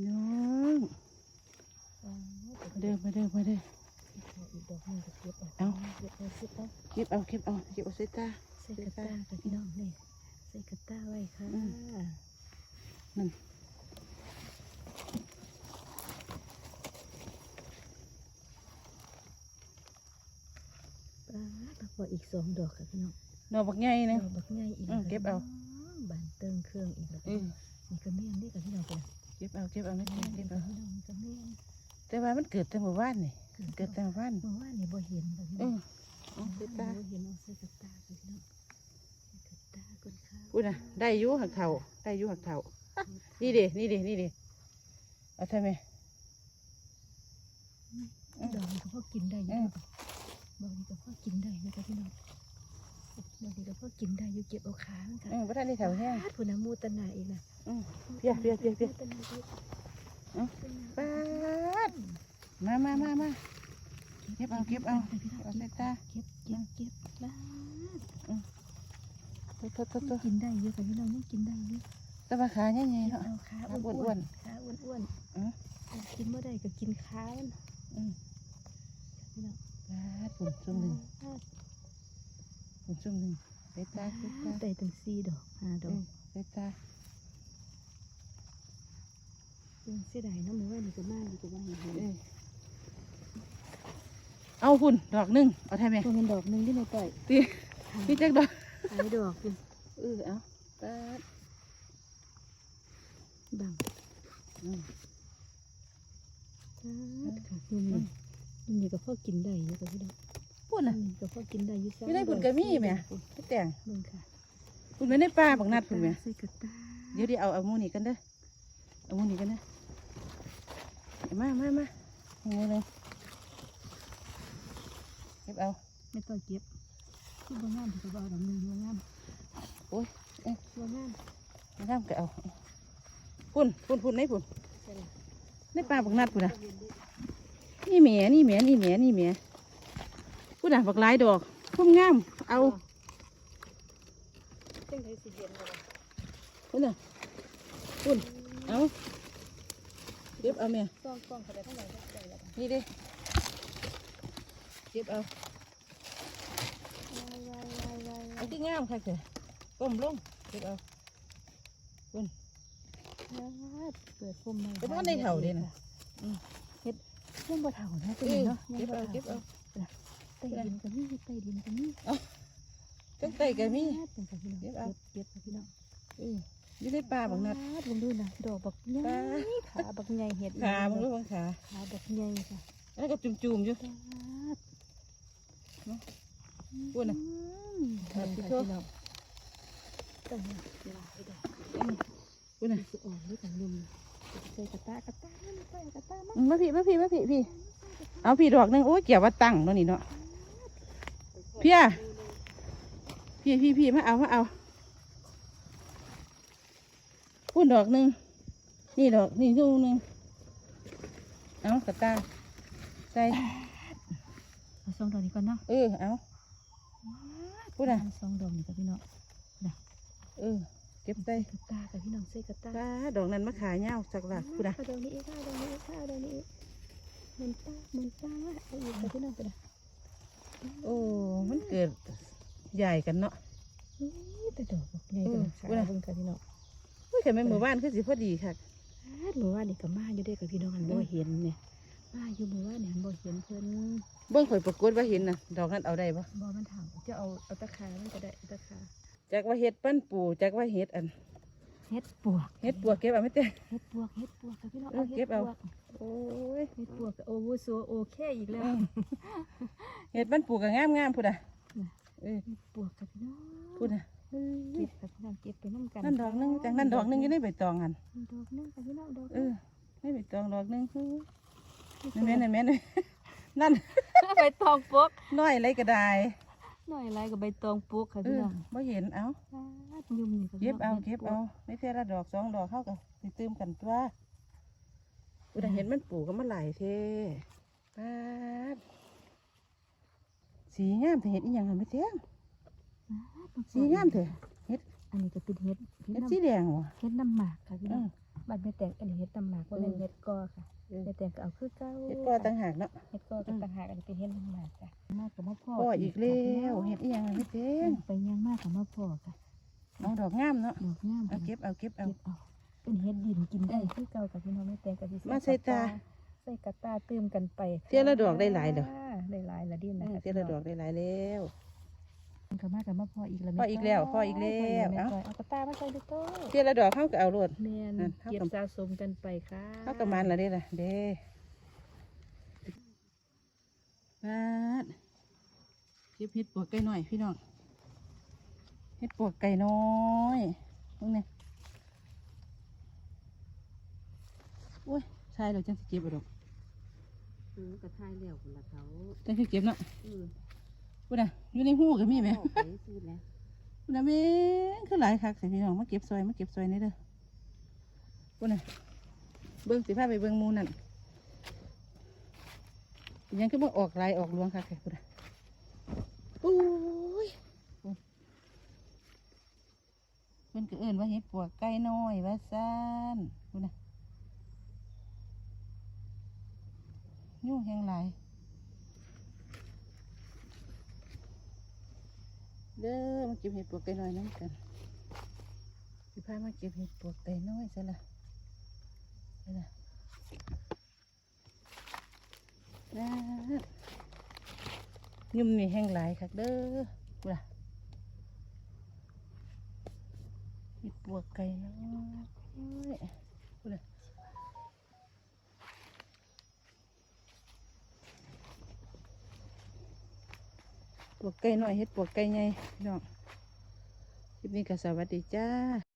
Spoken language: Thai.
พี่น้องมาเด้อมาเด้อมาเด้ออีกดอกหนึงก็เก็บเอาเก็บเอาเก็บเอาเก็บเอาเก็บเอาเก็บเอาใส่ตาใส่กระตาค่ะพี่น้องนี่ใส่กระตาไว้ค่ะอืมนั่นปลาตะพออีกสองดอกค่ะพี่น้องดอกบักใหญ่ดนะอกบักใหญ่อีกอืมเก็บเอาบานเติงเครื่องอีกแล้วอืมนี่ก็แม่นนี่กับพี่น้องเป็น เก็บเอาเก็บเอาไม่นี่เก็บกัเก็บบเอาพี่น้องนี่ก็แม่นแต่ว่ามันเกิดแต่เมื่อวานนี่เกิดแต่เมื่อวานเมื่อวานนี่บ่เห็นค่ะพี่เอน้องอเอาใส่ตาบ่เห็นเอาใส่กระตาค่ะพี่น้องใส่กระตาก่อนค่ะพูดนะได้อยุหักเท่าได้อยุหักเท่านี่เด้นี่เด้นี่เด้เอาทำไมดอกนี้ก็พอกินได้อเอยู่อดอกนี้ก็พอกินได้นะคะพี่น้อง ดอกนี้ก็พอกินได้อยู่เก็บเอาขามันค่ะเออพระท่านได้เท่าแห้งปาดพุ่นนะมูตนาอีกนะอืมเพี้ยเพี้ยเพี้ยเพี้ยมูตนาอีกเอ้าปาดมามามามาเก็บเอาเก็บเอาเก็บเอาใส่ตาเก็บเก็บเก็บปาดตัวตัวตัวตัยัวงกินได้อยู่ค่ะพี่น้องยังกินได้อยู่แตะบาขาใหญ่ๆเก็บเนาะเอาขาขาอ้อ้ววนนๆๆขาอ้วนอืมๆกินไม่ได้ก็กินขามันอืมพี่น้องปาดปุ่นซุ่มหนึ่งปุ่น ซุ่มหนึ่งใส่ตาใส่ตาได้ตั้งสี่ดอกห้าดเออกอใส่ตายังเสียดายเนาะมือว่านี่ก็มากอยู่กับว่าเห็นเออเอาพุ่นดอกหนึ่งเอาทำไมพอเห็นดอกหนึงที่ในต่อยตีพี่แจ็คดอกหายดอกคุณเออเอาปาดบังอืมปาดค่ะนุ่มนี่นุ่มนี่ก็พอกินได้อยู่กับพี่น้องพุ่ นน่ะนุ่มนี่ก็พอกินได้อยู่อยู่ในพุ่นก็มีแหมพี่แต่งมึงค่ะพุ่นไม่ได้ปลาบักนัดพุ่นไหมใส่กระตาเดี๋ยวเดี๋ยวเอาเอาหมูนี่กันเด้อเอาหมูนี่กันเด้อเอามามามาเอาหมูเลยเก็บเอาไม่ต้องเก็บคือบ่งามที่ก็บ่เอาดอกหนึงบ่งามโอ้ยเอ้ยบ่งามไม่ทำก็เอาพุ่นพุ่นพุ่นในพุ่นใช่ละในปลาบักนัดพุ่นนะนี่แหม่นี่แหม่นี่แหม่นี่แหม่ พุ่นน่ะบักหลายดอกพุ่มงาม เอาจังไดสิเห็นบ่ล่ะพุ่นน่ะพุ่นเอาเก็บเอาแม่ต้องต้องเขาได้ทั้งหลายได้แล้วนี่เด้เก็บเอาวายวายวายวายเอาที่งามค่ะเถอะก้มลงเก็บเอาเปิดพุ่มมาเป็นว่าในเถาเด่นะเฮ็ดยังบ่เฒ่านะเอตัวอนี้เนาะเก็บเอาเก็บเอา ใต้ดินก็มีใต้ดินก็มีตั้งใจก็มีเป็นกับพี่น้องเก็บเอาเก็บกับพี่น้องเอออยู่ในป่าบักนัดลงดูนะดอกบักใหญ่ขาบักใหญ่เห็ดขามึงรู้บังขาขาบักใหญ่ค่ะแล้วก็จุ่มๆอยู่ปาดพูดนะอืมครับเห็นพี่ค่ะโชคพี่น้องตั้งหลายดอกพูดน่ะสิอ่อนด้วยกันนุ่มใส่กระตากระตานั่ใส่กระตามามมาพี่มาพี่มาพี่พี่เอาพี่ดอกนึงโอ้ยเกี่ยวว่าตั้งเนาะนี่เนาะ เพี่ยพี่พี่พี่มาเอามาเอาพูดดอกหนึงนี่ดอกนี่ลูกหนึงเอากระตาใส่เอาสองดอกนี้ก่อนเนาะเออเอาพูดน่ะเอาสองดอกนี้กับพี่น้องเออเก็บใส่กระตากับพี่น้องใส่กระตาตาดอกนั้นมาขายเงาสักหลักพูดนะเอาดอกนี้อีกค่ะดอกนี้อีกค่ะดอกนี้อีกเหมือนตาเหมือนตาเอาอีกกับพี่น้องไปเลย โอ้ มันเกิดใหญ่กันเนาะนี่แต่ดอกบักใหญ่เอกัอนพูดน่ะขาเบิ่งกับพี่น้องเฮ้ยแต่ไม่หมู่บ้านคือสิพอดีค่ะอาดหมู่ว่านนี่ก็มาอยู่เด้กับพี่น้องหันบ่อืมเห็นเนี่ยมาอยู่หมู่ว่านนี่หันบ่เห็นเพิ่นเบิ้งข่อยประกวดว่าเห็นน่ะ ดอกนั้นเอาได้ปะบ่มันถามจะเอาเอาตะขามันก็ได้เอาตะขาจากว่าเห็ดปั้นปูจากว่าเห็ดอัน เฮ็ดปวกเห็ดปัวเก็บเอาไม่เต้ เฮ็ดปวกเฮ็ดปวกกับพี่น้องเออเอาเก็เฮ็บดเอาปวกโอ้ยเฮ็ดปวกก็โอวุโซโอเคอีกแล้วอืมเห็ดปั้นปูก็งามงามพูดอะน่ะเออเฮ็ดปวกกับพี่น้องพูดอะเอ้เก็ยบกับพี่น้องเก็บไปนํกันนั่นดอกหนึงจากนั่นดอกหนึงอยังได้ใบตองอันดอกหนึงกับพี่น้องดอกหเอนึ่งอได้ใบตองดอกหนึงเฮ้ยนั่นแม่นนั่นแม่นนั่นใบตองปกน้อยอะไรก็ได้ หน่อยไรกับใบตองปกค่ะเอพี่อน้องบ่เห็นเอาปาดยุ่มนี่เก็บเอาฮ็เก็ดบปวเอาไม่เท่าละดอกสองดอกเข้ากันสิเติมกันตัวอุดาเห็นมันปลูกก็มาหลายเท่ปาดสีงามแต่เห็ดอีหยังหันไม่เท่งปาดสีงามเถอะอันนี้ก็เป็นเฮ็ดเฮ็เห็ดดน้ำสีแดงวะเฮ็ดน้ำหมากค่ะพี่เอน้องอบ้านแม่แตงอันนี้เฮ็ดตำหมากว่าเป็นเฮ็ดกอค่ะ เออแม่แตงก็เอาคือเก่าเฮ็ดก็ตั้งหากเนาะเฮ็ดกอกับต่างหากอันนี้เป็นเฮ็ดตำหมากจ้ะมากกับมาพ่อพ่ออีกแล้วเฮ็ดอีหยังไม่เต็งไปยังมากกับมาพ่อค่ะน้องดอกงามเนาะดอกงามเอาเก็บเอาเก็บเอาเก็บเอาเป็นเฮ็ดดินกินได้คือเก่ากับพี่น้องแม่แตงกับที่มาใส่ตาใส่กระตาเติมกันไปค่เที่ยวละดอกได้หลายเด้อได้หลายละดินอืนะมคะเจ้าละดอกได้หลายแล้ว กับมากับมาพ่ออีกแล้วพ่ออีกแล้วพ่ออีกแล้วเอ้าเอ้าเอากระตามาใส่ดูโต้เที่ยวละดอกเขาก็เอาโลดแม่นนั่นเท่าเก็บกับสะสมกันไปค่ะเขาก็มันละเด้ล่ะเด้ปาดเก็บเห็ดปวกไก่น้อยพี่น้องเห็ดปวกไก่น้อยตรงนี้โอ้ยใช่เราจังสิเก็บเอาดอกอือกระทายแล้วคนละเขาจังสิเก็บเนาะอือ พูดนะอยู่ในหูก็มีไหมออกไปซื้อแล้วพูดนะแม่งคือหลายคักใส่พี่น้องมาเก็บซอยมาเก็บซอยนี่เด้อพูดนะเบิ้งสิพาไปเบิ้งหมูนั่นเป็นหยังก็มาออกลายออกลวงคักแค่พูดนะโอ้ยพูดเพิ่นก็เอิ้นว่าเห็ดปวกไก่น้อยว่าซ่านพูดนะยุ่งแหงหลาย เด้อมาเก็บเห็ดปวกไก่น้อยน้ำกันสิพามาเก็บเห็ดปวกไก่น้อยซะละซะละนะยุ่มนี่แห้งหลายคักเด้อกูล่ะเห็ดปวกไก่น้อยกูล่ะ ปวกไก่น้อยเห็ดปวกไก่ใหญ่พี่น้องคลิปนี้ก็สวัสดีจ้า